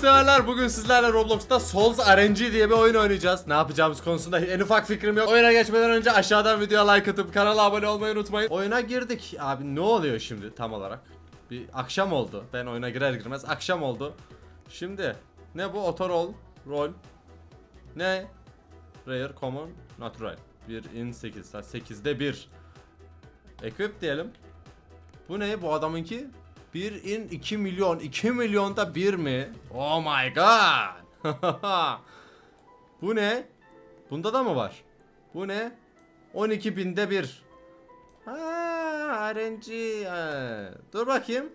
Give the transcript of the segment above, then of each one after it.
severler bugün sizlerle Roblox'ta Souls RNG diye bir oyun oynayacağız. Ne yapacağımız konusunda en ufak fikrim yok. Oyuna geçmeden önce aşağıdan videoya like atıp kanala abone olmayı unutmayın. Oyuna girdik. Abi ne oluyor şimdi tam olarak? Bir akşam oldu. Ben oyuna girer girmez akşam oldu. Şimdi ne bu otorol rol ne rare common natural 1 in 8 8'de 1 equip diyelim bu ne bu adamınki 1 in 2 milyon 2 milyonda 1 mi oh my god bu ne bunda da mı var bu ne 12 binde 1 ha RNG he. dur bakayım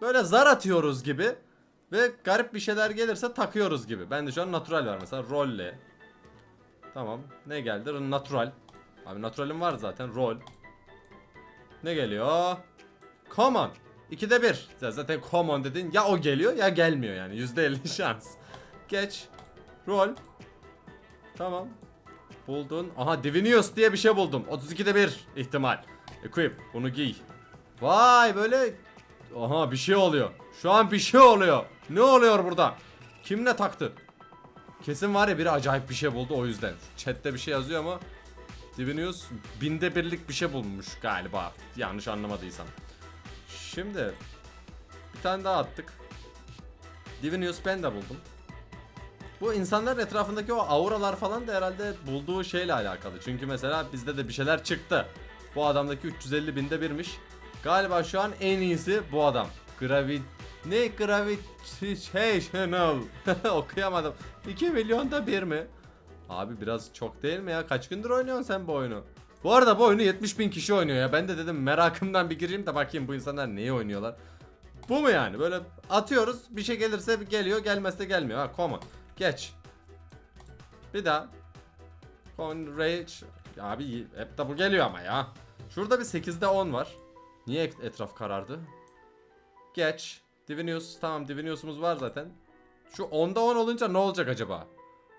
böyle zar atıyoruz gibi ve garip bir şeyler gelirse takıyoruz gibi. Ben de şu an natural var mesela rolle. Tamam. Ne geldi? Natural. Abi naturalim var zaten. Roll. Ne geliyor? Common. 2'de 1. Zaten common dedin ya o geliyor ya gelmiyor yani. %50 şans. Geç. Roll. Tamam. Buldun. Aha Divinius diye bir şey buldum. 32'de 1 ihtimal. Equip. Bunu giy. Vay böyle Aha bir şey oluyor. Şu an bir şey oluyor. Ne oluyor burada? Kim ne taktı? Kesin var ya biri acayip bir şey buldu o yüzden. Chat'te bir şey yazıyor ama Divinius binde birlik bir şey bulmuş galiba. Yanlış anlamadıysam. Şimdi bir tane daha attık. Divinius ben de buldum. Bu insanların etrafındaki o auralar falan da herhalde bulduğu şeyle alakalı. Çünkü mesela bizde de bir şeyler çıktı. Bu adamdaki 350 binde birmiş. Galiba şu an en iyisi bu adam. Gravit ne gravitational okuyamadım. 2 milyonda bir mi? Abi biraz çok değil mi ya? Kaç gündür oynuyorsun sen bu oyunu? Bu arada bu oyunu 70 bin kişi oynuyor ya. Ben de dedim merakımdan bir gireyim de bakayım bu insanlar neyi oynuyorlar. Bu mu yani? Böyle atıyoruz bir şey gelirse geliyor gelmezse gelmiyor. Ha common. Geç. Bir daha. Common rage. Abi hep de bu geliyor ama ya. Şurada bir 8'de 10 var. Niye et- etraf karardı? Geç. Divinius. Tamam Divinius'umuz var zaten. Şu 10'da 10 olunca ne olacak acaba?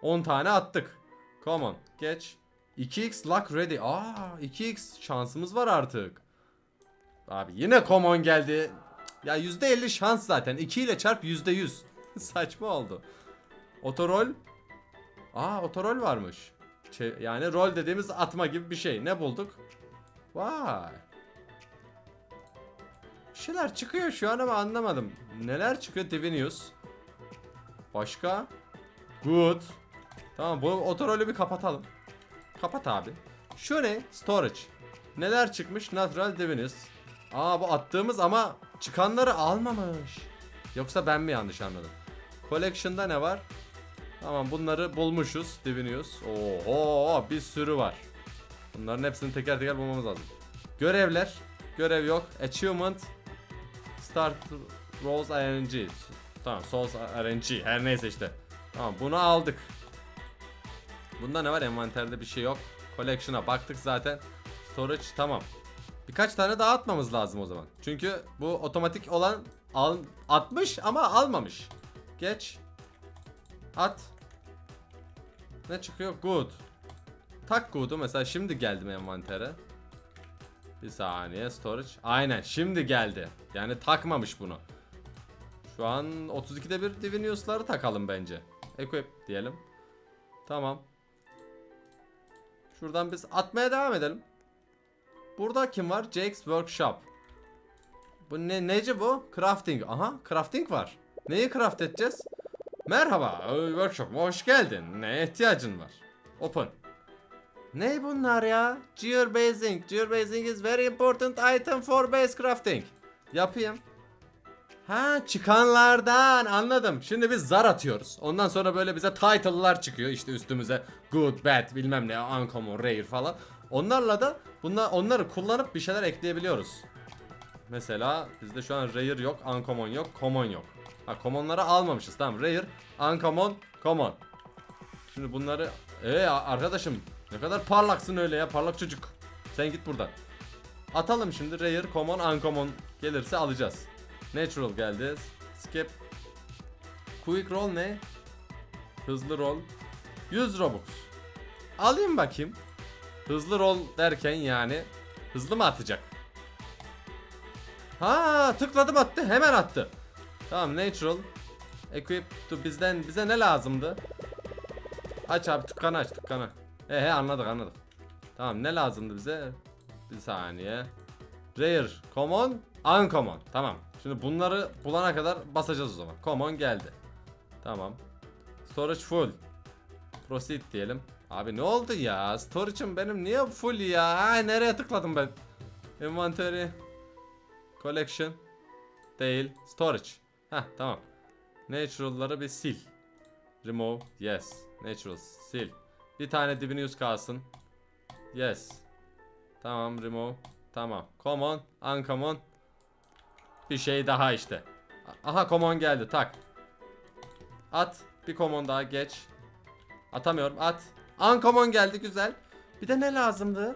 10 tane attık. Come on. Geç. 2x luck ready. Aa 2x şansımız var artık. Abi yine common geldi. Ya %50 şans zaten. 2 ile çarp %100. Saçma oldu. Otorol. Aa otorol varmış. Şey, yani rol dediğimiz atma gibi bir şey. Ne bulduk? Vay. Bir şeyler çıkıyor şu an ama anlamadım. Neler çıkıyor Divinius? Başka? Good. Tamam bu otorolü bir kapatalım. Kapat abi. Şu ne? Storage. Neler çıkmış? Natural Divinius. Aa bu attığımız ama çıkanları almamış. Yoksa ben mi yanlış anladım? Collection'da ne var? Tamam bunları bulmuşuz. Divinius. Oho bir sürü var. Bunların hepsini teker teker bulmamız lazım. Görevler. Görev yok. Achievement. Start Rolls RNG. Tamam Souls RNG. Her neyse işte. Tamam bunu aldık. Bunda ne var? Envanterde bir şey yok. Collection'a baktık zaten. Storage tamam. Birkaç tane daha atmamız lazım o zaman. Çünkü bu otomatik olan al, atmış ama almamış. Geç. At. Ne çıkıyor? Good. Tak good'u mesela şimdi geldim envantere. Bir saniye storage. Aynen şimdi geldi. Yani takmamış bunu. Şu an 32'de bir Divinius'ları takalım bence. Equip diyelim. Tamam. Şuradan biz atmaya devam edelim. Burada kim var? Jake's Workshop. Bu ne neci bu? Crafting. Aha crafting var. Neyi craft edeceğiz? Merhaba e, workshop hoş geldin. Ne ihtiyacın var? Open. Ne bunlar ya? Gearbasing. Gearbasing is very important item for base crafting. Yapayım. Ha çıkanlardan anladım. Şimdi biz zar atıyoruz. Ondan sonra böyle bize title'lar çıkıyor. İşte üstümüze good, bad, bilmem ne, uncommon, rare falan. Onlarla da bunlar onları kullanıp bir şeyler ekleyebiliyoruz. Mesela bizde şu an rare yok, uncommon yok, common yok. Ha common'ları almamışız. Tamam rare, uncommon, common. Şimdi bunları ee arkadaşım ne kadar parlaksın öyle ya parlak çocuk. Sen git buradan. Atalım şimdi rare, common, uncommon gelirse alacağız. Natural geldi. Skip. Quick roll ne? Hızlı roll. 100 Robux. Alayım bakayım. Hızlı roll derken yani hızlı mı atacak? Ha tıkladım attı hemen attı. Tamam natural. Equip to bizden bize ne lazımdı? Aç abi dükkanı aç dükkanı. He he anladık anladık. Tamam ne lazımdı bize? Bir saniye. Rare, common, uncommon. Tamam. Şimdi bunları bulana kadar basacağız o zaman. Common geldi. Tamam. Storage full. Proceed diyelim. Abi ne oldu ya? Storage'ım benim niye full ya? Ha, nereye tıkladım ben? Inventory. Collection. Değil. Storage. Heh tamam. Natural'ları bir sil. Remove. Yes. Natural. Sil. Bir tane Divinius kalsın. Yes. Tamam remove. Tamam. Common. Uncommon. Bir şey daha işte. Aha common geldi. Tak. At. Bir common daha geç. Atamıyorum. At. Uncommon geldi güzel. Bir de ne lazımdı?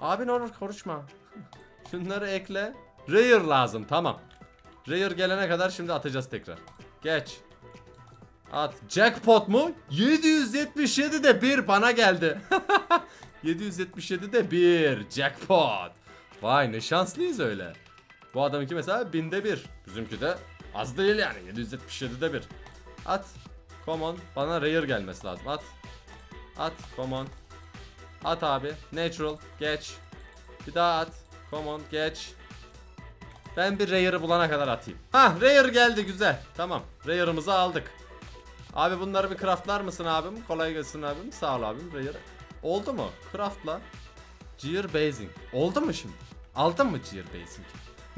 Abi ne olur konuşma. Şunları ekle. Rare lazım. Tamam. Rare gelene kadar şimdi atacağız tekrar. Geç. At. Jackpot mu? 777 de bir bana geldi. 777 de bir. Jackpot. Vay ne şanslıyız öyle. Bu adamınki mesela binde bir. Bizimki de az değil yani. 777 de bir. At. Common. Bana rare gelmesi lazım. At. At. Common. At abi. Natural. Geç. Bir daha at. Common. Geç. Ben bir rare'ı bulana kadar atayım. Hah rare geldi güzel. Tamam. Rare'ımızı aldık. Abi bunları bir craftlar mısın abim? Kolay gelsin abim. Sağ ol abim. Rare. Oldu mu? Craftla. Gear basing. Oldu mu şimdi? Aldın mı gear basing?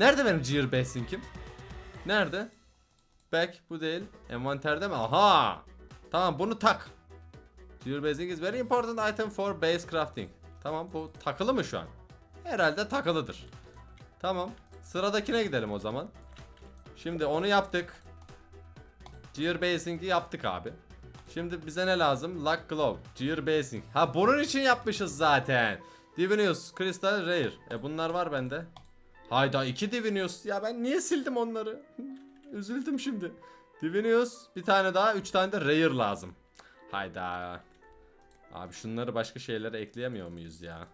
Nerede benim gear basing'im? Nerede? Back bu değil. Envanterde mi? Aha. Tamam bunu tak. Gear basing is very important item for base crafting. Tamam bu takılı mı şu an? Herhalde takılıdır. Tamam. Sıradakine gidelim o zaman. Şimdi onu yaptık. Gear basing'i yaptık abi. Şimdi bize ne lazım? Lock Glove, Gear Basing. Ha bunun için yapmışız zaten. Divinius, Crystal Rare. E bunlar var bende. Hayda iki Divinius. Ya ben niye sildim onları? Üzüldüm şimdi. Divinius, bir tane daha, üç tane de Rare lazım. Hayda. Abi şunları başka şeylere ekleyemiyor muyuz ya?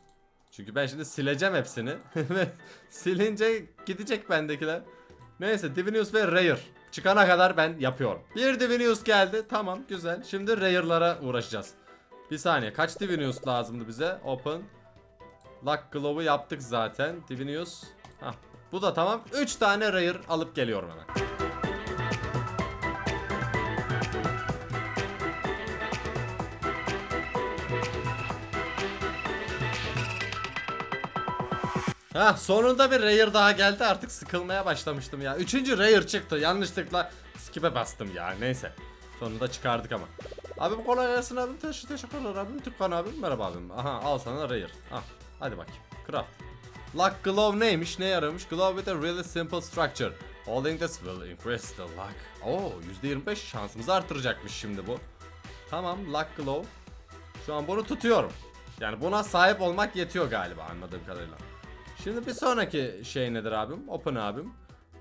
Çünkü ben şimdi sileceğim hepsini. Silince gidecek bendekiler. Neyse Divinius ve Rare. Çıkana kadar ben yapıyorum. Bir Divinius geldi. Tamam güzel. Şimdi Rare'lara uğraşacağız. Bir saniye. Kaç Divinius lazımdı bize? Open. Lock Glove'u yaptık zaten. Divinius. Hah. Bu da tamam. 3 tane Rare alıp geliyorum hemen. Ha sonunda bir rare daha geldi artık sıkılmaya başlamıştım ya. Üçüncü rare çıktı yanlışlıkla skip'e bastım ya neyse. Sonunda çıkardık ama. Abim kolay gelsin abim teşekkür teşekkürler abim Tükkan abim merhaba abim. Aha al sana rare. Ah hadi bakayım. Craft. Lock glove neymiş ne yarıyormuş? Glove with a really simple structure. Holding this will increase the luck. Oo %25 şansımızı artıracakmış şimdi bu. Tamam lock glove. Şu an bunu tutuyorum. Yani buna sahip olmak yetiyor galiba anladığım kadarıyla. Şimdi bir sonraki şey nedir abim? Open abim.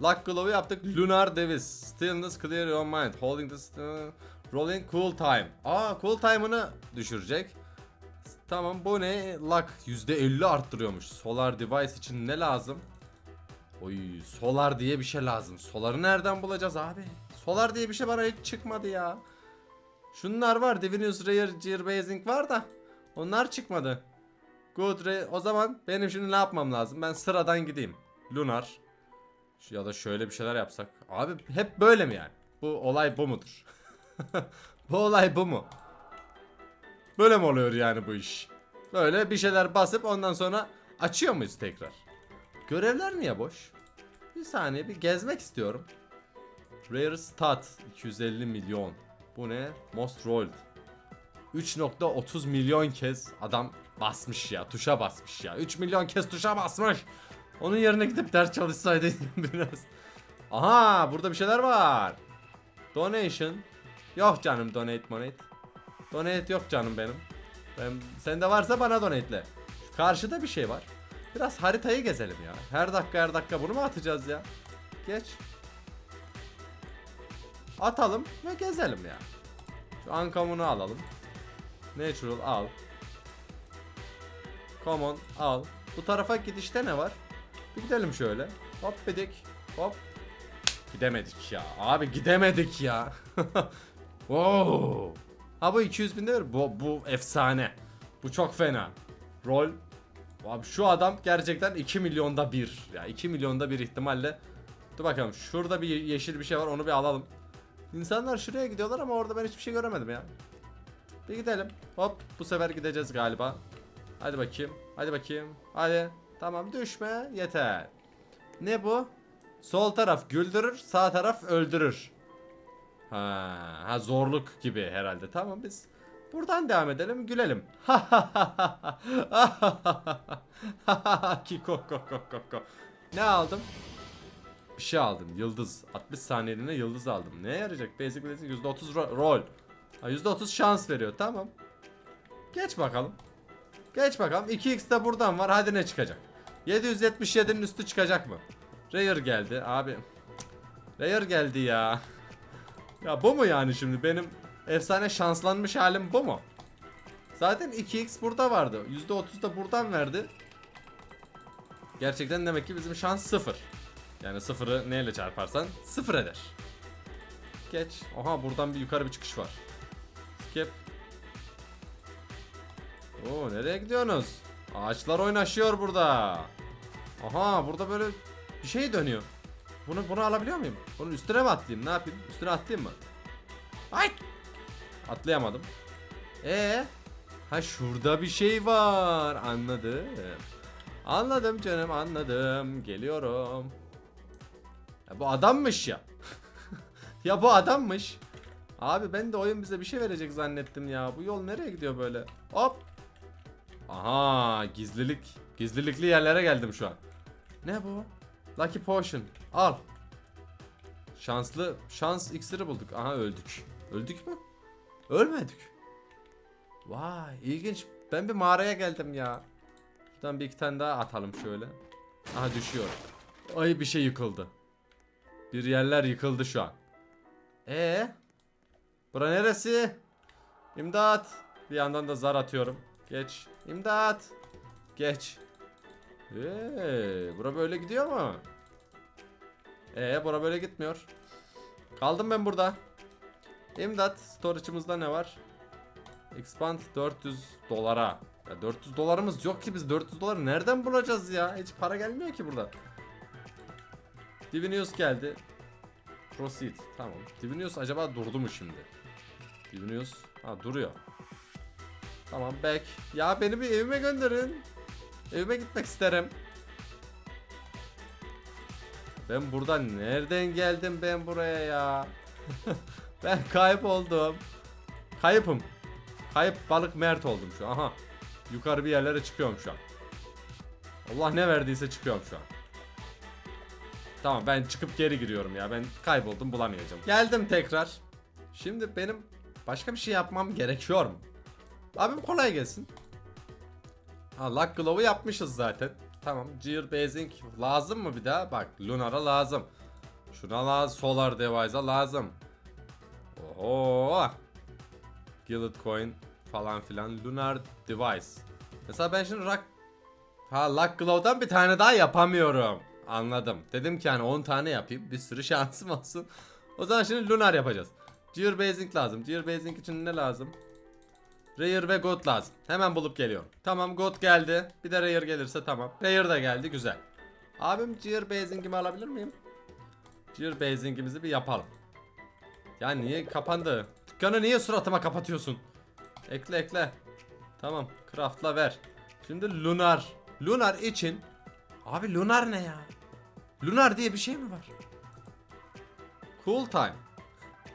Lock Glove'u yaptık. Lunar Davis. Stillness clear your mind. Holding the st- rolling cool time. Aa cool time'ını düşürecek. Tamam bu ne? Lock %50 arttırıyormuş. Solar device için ne lazım? Oy solar diye bir şey lazım. Solar'ı nereden bulacağız abi? Solar diye bir şey bana hiç çıkmadı ya. Şunlar var. Divinius Rare Gear Basing var da. Onlar çıkmadı. Good. O zaman benim şimdi ne yapmam lazım? Ben sıradan gideyim. Lunar. Ya da şöyle bir şeyler yapsak. Abi hep böyle mi yani? Bu olay bu mudur? bu olay bu mu? Böyle mi oluyor yani bu iş? Böyle bir şeyler basıp ondan sonra açıyor muyuz tekrar? Görevler niye boş? Bir saniye bir gezmek istiyorum. Rare Stat 250 milyon. Bu ne? Most Rolled. 3.30 milyon kez adam basmış ya. Tuşa basmış ya. 3 milyon kez tuşa basmış. Onun yerine gidip ders çalışsaydı biraz. Aha burada bir şeyler var. Donation. Yok canım donate monate. Donate yok canım benim. Ben, sende varsa bana donate'le. Karşıda bir şey var. Biraz haritayı gezelim ya. Her dakika her dakika bunu mu atacağız ya? Geç. Atalım ve gezelim ya. Şu Uncommon'u alalım. Natural al. Common al. Bu tarafa gidişte ne var? Bir gidelim şöyle. Hop bidik. Hop. Gidemedik ya. Abi gidemedik ya. wow. Ha bu 200 bin değil. Bu, bu efsane. Bu çok fena. Rol. Abi şu adam gerçekten 2 milyonda bir. Ya 2 milyonda bir ihtimalle. Dur bakalım. Şurada bir yeşil bir şey var. Onu bir alalım. İnsanlar şuraya gidiyorlar ama orada ben hiçbir şey göremedim ya. Bir gidelim. Hop bu sefer gideceğiz galiba. Hadi bakayım. Hadi bakayım. Hadi. Tamam düşme. Yeter. Ne bu? Sol taraf güldürür, sağ taraf öldürür. Ha, ha zorluk gibi herhalde. Tamam biz buradan devam edelim, gülelim. Kiko ko ko ko ko. Ne aldım? Bir şey aldım. Yıldız. 60 saniyeliğine yıldız aldım. Neye yarayacak? Basic Blazing %30 ro- rol. Ha, %30 şans veriyor. Tamam. Geç bakalım. Geç bakalım. 2x de buradan var. Hadi ne çıkacak? 777'nin üstü çıkacak mı? Rare geldi abi. Rare geldi ya. Ya bu mu yani şimdi benim efsane şanslanmış halim bu mu? Zaten 2x burada vardı. %30 da buradan verdi. Gerçekten demek ki bizim şans sıfır. Yani sıfırı neyle çarparsan sıfır eder. Geç. Oha buradan bir yukarı bir çıkış var. Skip. Oo nereye gidiyorsunuz? Ağaçlar oynaşıyor burada. Aha burada böyle bir şey dönüyor. Bunu bunu alabiliyor muyum? Bunun üstüne mi atlayayım? Ne yapayım? Üstüne atlayayım mı? Ay! Atlayamadım. Ee? Ha şurada bir şey var. Anladım. Anladım canım anladım. Geliyorum. Ya bu adammış ya. ya bu adammış. Abi ben de oyun bize bir şey verecek zannettim ya. Bu yol nereye gidiyor böyle? Hop. Aha gizlilik. Gizlilikli yerlere geldim şu an. Ne bu? Lucky Potion. Al. Şanslı şans iksiri bulduk. Aha öldük. Öldük mü? Ölmedik. Vay ilginç. Ben bir mağaraya geldim ya. Şuradan bir iki tane daha atalım şöyle. Aha düşüyor. Ay bir şey yıkıldı. Bir yerler yıkıldı şu an. Ee? Bura neresi? İmdat. Bir yandan da zar atıyorum. Geç. İmdat. Geç. Eee, bura böyle gidiyor mu? Ee, bura böyle gitmiyor. Kaldım ben burada. İmdat, storage'ımızda ne var? Expand 400 dolara. Ya 400 dolarımız yok ki biz 400 doları nereden bulacağız ya? Hiç para gelmiyor ki burada. Divinius geldi. Proceed. Tamam. Divinius acaba durdu mu şimdi? Divinius. Ha duruyor. Tamam back. Ya beni bir evime gönderin. Evime gitmek isterim. Ben buradan nereden geldim ben buraya ya? ben kayıp oldum. Kayıpım. Kayıp balık mert oldum şu an. Aha. Yukarı bir yerlere çıkıyorum şu an. Allah ne verdiyse çıkıyorum şu an. Tamam ben çıkıp geri giriyorum ya. Ben kayboldum bulamayacağım. Geldim tekrar. Şimdi benim başka bir şey yapmam gerekiyor mu? Abim kolay gelsin. Ha Luck Glow'u yapmışız zaten. Tamam. Gear Basing lazım mı bir daha? Bak Lunar'a lazım. Şuna lazım. Solar Device'a lazım. Oho. Gilded Coin falan filan. Lunar Device. Mesela ben şimdi Rock... Ha Luck Glow'dan bir tane daha yapamıyorum. Anladım. Dedim ki hani 10 tane yapayım. Bir sürü şansım olsun. O zaman şimdi Lunar yapacağız. Gear Basing lazım. Gear Basing için ne lazım? Rare ve God lazım. Hemen bulup geliyorum. Tamam God geldi. Bir de Rare gelirse tamam. Rare da geldi güzel. Abim Gear Basing'imi alabilir miyim? Gear Basing'imizi bir yapalım. Ya niye kapandı? Dükkanı niye suratıma kapatıyorsun? Ekle ekle. Tamam craftla ver. Şimdi Lunar. Lunar için. Abi Lunar ne ya? Lunar diye bir şey mi var? Cool time.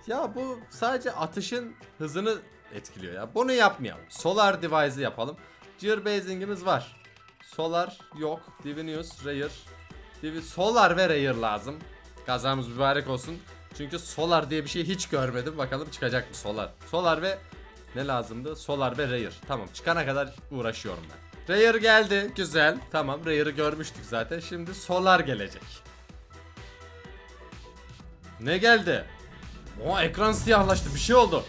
Ya bu sadece atışın hızını etkiliyor ya. Bunu yapmayalım. Solar Device'ı yapalım. Gear Basing'imiz var. Solar yok. Divinius, Rare. Divi Solar ve Rare lazım. Kazamız mübarek olsun. Çünkü Solar diye bir şey hiç görmedim. Bakalım çıkacak mı Solar. Solar ve ne lazımdı? Solar ve Rare. Tamam çıkana kadar uğraşıyorum ben. Rare geldi. Güzel. Tamam Rare'ı görmüştük zaten. Şimdi Solar gelecek. Ne geldi? O ekran siyahlaştı. Bir şey oldu.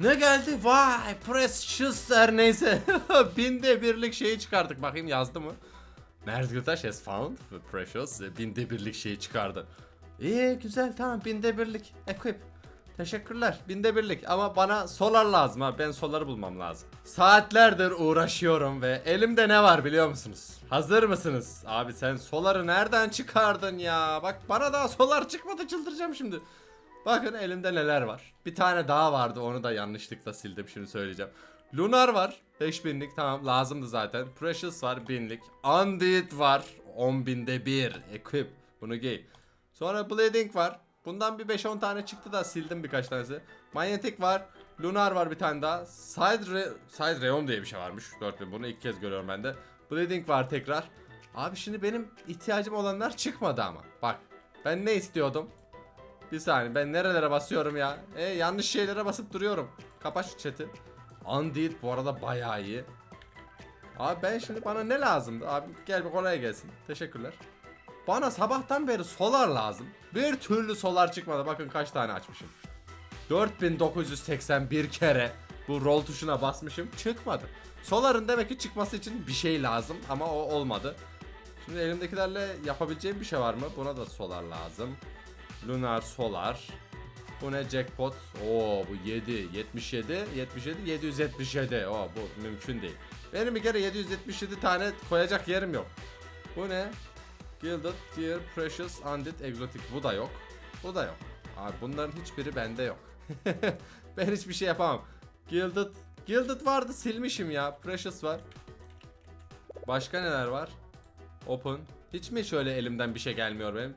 Ne geldi? Vay precious her neyse. Binde birlik şeyi çıkardık. Bakayım yazdı mı? Mert Gültaş has found precious. Binde birlik şeyi çıkardı. İyi güzel tamam binde birlik equip. Teşekkürler binde birlik ama bana solar lazım ha ben soları bulmam lazım. Saatlerdir uğraşıyorum ve elimde ne var biliyor musunuz? Hazır mısınız? Abi sen soları nereden çıkardın ya? Bak bana daha solar çıkmadı çıldıracağım şimdi. Bakın elimde neler var. Bir tane daha vardı onu da yanlışlıkla sildim şimdi söyleyeceğim. Lunar var 5000'lik tamam lazımdı zaten. Precious var 1000'lik. Undead var 10.000'de 1 equip bunu giy. Sonra Bleeding var. Bundan bir 5-10 tane çıktı da sildim birkaç tanesi. Manyetik var. Lunar var bir tane daha. Side, Re Side Reon diye bir şey varmış. 4000 bunu ilk kez görüyorum ben de. Bleeding var tekrar. Abi şimdi benim ihtiyacım olanlar çıkmadı ama. Bak ben ne istiyordum? Bir saniye ben nerelere basıyorum ya? E yanlış şeylere basıp duruyorum. Kapat şu chat'i. Undead bu arada bayağı iyi. Abi ben şimdi bana ne lazımdı? Abi gel bir kolay gelsin. Teşekkürler. Bana sabahtan beri solar lazım. Bir türlü solar çıkmadı. Bakın kaç tane açmışım. 4981 kere bu rol tuşuna basmışım. Çıkmadı. Solar'ın demek ki çıkması için bir şey lazım ama o olmadı. Şimdi elimdekilerle yapabileceğim bir şey var mı? Buna da solar lazım. Lunar solar. Bu ne jackpot? Oo bu 7 77 77 777. Oo bu mümkün değil. Benim bir kere 777 tane koyacak yerim yok. Bu ne? Gilded, Dear, Precious, Undead, Exotic. Bu da yok. Bu da yok. Abi bunların hiçbiri bende yok. ben hiçbir şey yapamam. Gilded, Gilded vardı silmişim ya. Precious var. Başka neler var? Open. Hiç mi şöyle elimden bir şey gelmiyor benim?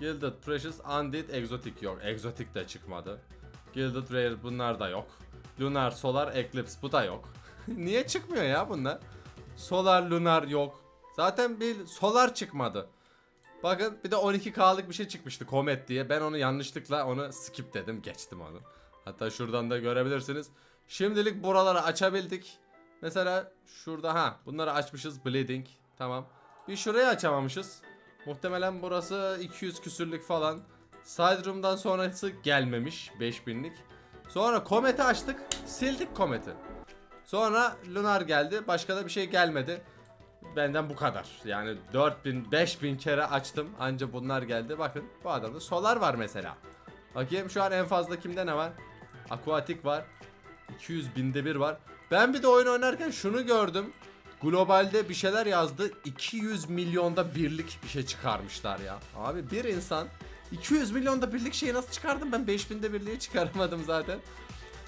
Gilded, Precious, Undead, Exotic yok. Exotic de çıkmadı. Gilded, Rare bunlar da yok. Lunar, Solar, Eclipse bu da yok. Niye çıkmıyor ya bunlar? Solar, Lunar yok. Zaten bir Solar çıkmadı. Bakın bir de 12K'lık bir şey çıkmıştı Comet diye. Ben onu yanlışlıkla onu skip dedim. Geçtim onu. Hatta şuradan da görebilirsiniz. Şimdilik buraları açabildik. Mesela şurada ha bunları açmışız bleeding. Tamam. Bir şurayı açamamışız. Muhtemelen burası 200 küsürlük falan. Side room'dan sonrası gelmemiş 5000'lik. Sonra Comet'i açtık. Sildik Comet'i. Sonra Lunar geldi. Başka da bir şey gelmedi. Benden bu kadar. Yani 4000 5000 kere açtım. Anca bunlar geldi. Bakın bu adamda solar var mesela. Bakayım şu an en fazla kimde ne var? Aquatic var. 200 binde bir var. Ben bir de oyun oynarken şunu gördüm. Globalde bir şeyler yazdı. 200 milyonda birlik bir şey çıkarmışlar ya. Abi bir insan 200 milyonda birlik şeyi nasıl çıkardım? Ben 5000'de birliği çıkaramadım zaten.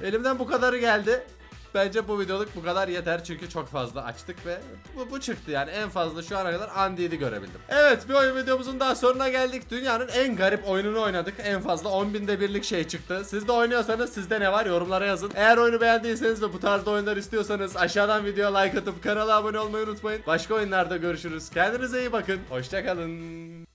Elimden bu kadarı geldi. Bence bu videoluk bu kadar yeter çünkü çok fazla açtık ve bu, bu çıktı yani en fazla şu ana kadar Undead'i görebildim. Evet bir oyun videomuzun daha sonuna geldik. Dünyanın en garip oyununu oynadık. En fazla 10.000'de birlik şey çıktı. Siz de oynuyorsanız sizde ne var yorumlara yazın. Eğer oyunu beğendiyseniz ve bu tarzda oyunlar istiyorsanız aşağıdan videoya like atıp kanala abone olmayı unutmayın. Başka oyunlarda görüşürüz. Kendinize iyi bakın. Hoşçakalın.